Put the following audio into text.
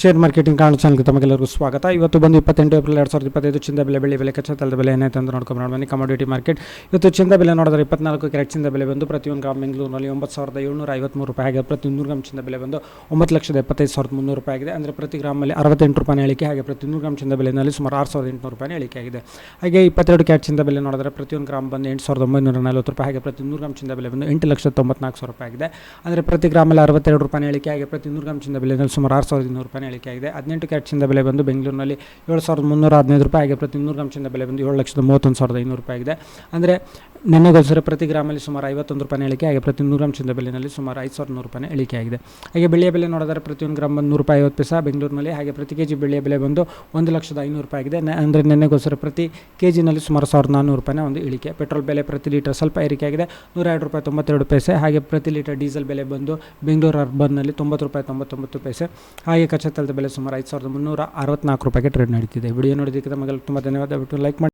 Share marketing ಕಾರಣ ಚಾನಲ್ಗೆ ತಮಗೆಲ್ಲರಿಗೂ ಸ್ವಾಗತ. ಇವತ್ತು ಬಂದು ಇಪ್ಪತ್ತೆಂಟು ಏಪ್ರಿಲ್ ಎರಡು ಸಾವಿರದ ಇಪ್ಪತ್ತೈದು ಚಿಂದ ಬೆಲೆ ಬೆಳೆ ಬೆಲೆ, ಕಚ್ಚಾ ತಲದ ಬೆಲೆ ಏನಾಯ್ತು ಅಂತ ನೋಡ್ಕೊಂಡು ಬನ್ನಿ ಕಮಾಡಿಟಿ ಮಾರ್ಕೆಟ್ ಇವತ್ತು ಚಿಂದ ಬೆಲೆ ನೋಡಿದ್ರೆ ಇಪ್ಪತ್ನಾಲ್ಕು ಕ್ಯಾರೆಟ್ ಚಿಂದ ಬೆಲೆ ಬಂದು ಪ್ರತಿಯೊಂದು ಗ್ರಾಮ್ ಬೆಂಗಳೂರಿನಲ್ಲಿ ಒಂಬತ್ತು ಸಾವಿರದ ಏಳ್ನೂರ ಐವತ್ಮೂರು ರೂಪಾಯಿ ಆಗಿದೆ. ಪ್ರತಿ ನೂರು ಗ್ರಾಮ್ ಚಿಂದ ಬೆಲೆ ಬಂದು ಒಂಬತ್ತು ಲಕ್ಷದ ಎಪ್ಪತ್ತೈದು ಸಾವಿರದ ಮುನ್ನೂರು ರೂಪಾಯಿ ಆಗಿದೆ. ಅಂದರೆ ಪ್ರತಿ ಗ್ರಾಮಲ್ಲಿ ಅರವತ್ತೆಂಟು ರೂಪಾಯಿ ಇಳಿಕೆ ಹಾಗೆ ಪ್ರತಿ ನೂರು ಗ್ರಾಮ್ ಚಿಂದ ಬೆಲೆಯಲ್ಲಿ ಸುಮಾರು ಆರು ಸಾವಿರದ ಎಂಟುನೂರು ರೂಪಾಯಿ ಇಳಿಕೆ ಆಗಿದೆ. ಹಾಗೆ ಇಪ್ಪತ್ತೆರಡು ಕ್ಯಾರೆಟ್ ಚಿಂದ ಬೆಲೆ ನೋಡಿದ್ರೆ ಪ್ರತಿಯೊಂದು ಗ್ರಾಮ್ ಬಂದು ಎಂಟು ಸಾವಿರದ ಒಂಬೈನೂರ ನಲವತ್ತು ರೂಪಾಯಿ ಹಾಗೆ ಪ್ರತಿ ನೂರು ಗ್ರಾಮ್ ಚಿಂದ ಬೆಲೆ ಬಂದು ಎಂಟು ಲಕ್ಷದ ತೊಂಬತ್ನಾಲ್ಕು ಸಾವಿರ ರೂಪಾಯಿ ಆಗಿದೆ. ಅಂದರೆ ಪ್ರತಿ ಗ್ರಾಮಲ್ಲಿ ಅರವತ್ತೆರಡು ರೂಪಾಯಿ ಇಳಿಕೆ ಹಾಗೆ ಪ್ರತಿ ನೂರು ಗ್ರಾಮ್ ಚಿಂದ ಬೆಲೆಯಲ್ಲಿ ಸುಮಾರು ಆರು ಸಾವಿರದ ಇನ್ನೂರು ರೂಪಾಯಿ ಇಳಿಕೆ ಆಗಿದೆ. ಹದಿನೆಂಟು ಕ್ಯಾಟ್ಸಿಂದ ಬೆಲೆ ಬಂದು ಬೆಂಗಳೂರಿನಲ್ಲಿ ಏಳು ಸಾವಿರದ ಮುನ್ನೂರ ಹದಿನೈದು ರೂಪಾಯಿ ಹಾಗೆ ಪ್ರತಿ ನೂರು ಗ್ರಾಮ್ಸಿಂದ ಬೆಲೆ ಬಂದು ಏಳು ಲಕ್ಷದ ಮೂವತ್ತೊಂದು ಸಾವಿರದ ಐನೂರು ರೂಪಾಯಿ ಆಗಿದೆ. ಅಂದರೆ ನೆನ್ನೆಗೋಸ್ಕರ ಪ್ರತಿ ಗ್ರಾಮಲ್ಲಿ ಸುಮಾರು ಐವತ್ತೊಂದು ರೂಪಾಯಿ ಇಳಿಕೆ ಹಾಗೆ ಪ್ರತಿ ನೂರು ಗ್ರಾಮ್ ಚಿಂದ ಬೆಲೆಯಲ್ಲಿ ಸುಮಾರು ಐದು ಸಾವಿರದ ನೂರು ರೂಪಾಯಿ ಇಳಿಕೆ ಆಗಿದೆ. ಹಾಗೆ ಬೆಳೆಯ ಬೆಲೆ ನೋಡಿದರೆ ಪ್ರತಿಯೊಂದು ಗ್ರಾಮ್ ಬಂದು ನೂರು ರೂಪಾಯಿ ಐವತ್ತು ಪೈಸಾ, ಬೆಂಗಳೂರಿನಲ್ಲಿ ಹಾಗೆ ಪ್ರತಿ ಕೆ ಜಿ ಬೆಳ್ಳಿಯ ಬೆಲೆ ಬಂದು ಒಂದು ಲಕ್ಷದ ಐನೂರು ರೂಪಾಯಿ ಆಗಿದೆ. ಅಂದರೆ ನೆನ್ನೆಗೋಸ್ಕರ ಪ್ರತಿ ಕೆ ಜಿನಲ್ಲಿ ಸುಮಾರು ಸಾವಿರದ ನಾನ್ನೂರು ರೂಪಾಯಿನ ಒಂದು ಇಳಿಕೆ ಪೆಟ್ರೋಲ್ ಬೆಲೆ ಪ್ರತಿ ಲೀಟರ್ ಸ್ವಲ್ಪ ಏರಿಕೆ ಆಗಿದೆ. ನೂರ ಎರಡು ರೂಪಾಯಿ ತೊಂಬತ್ತೆರಡು ಪೈಸೆ, ಹಾಗೆ ಪ್ರತಿ ಲೀಟರ್ ಡೀಸೆಲ್ ಬೆಲೆ ಬಂದು ಬೆಂಗಳೂರು ಅರ್ಬನ್ನಲ್ಲಿ ತೊಂಬತ್ತು ರೂಪಾಯಿ ತೊಂಬತ್ತೊಂಬತ್ತು ಪೈಸೆ, ಹಾಗೆ ಕಚ್ಚಾ ತೈಲದ ಬೆಲೆ ಸುಮಾರು ಐದು ಸಾವಿರದ ಮುನ್ನೂರ ಅರವತ್ತ್ನಾಲ್ಕು ರೂಪಾಯಿಗೆ ಟ್ರೇಡ್ ನಡೀತಿದೆ. ವಿಡಿಯೋ ನೋಡಿದ್ದಕ್ಕೆ ತಮಗೆಲ್ಲ ತುಂಬ ಧನ್ಯವಾದ. ಬಿಟ್ಟು ಲೈಕ್ ಮಾಡಿ.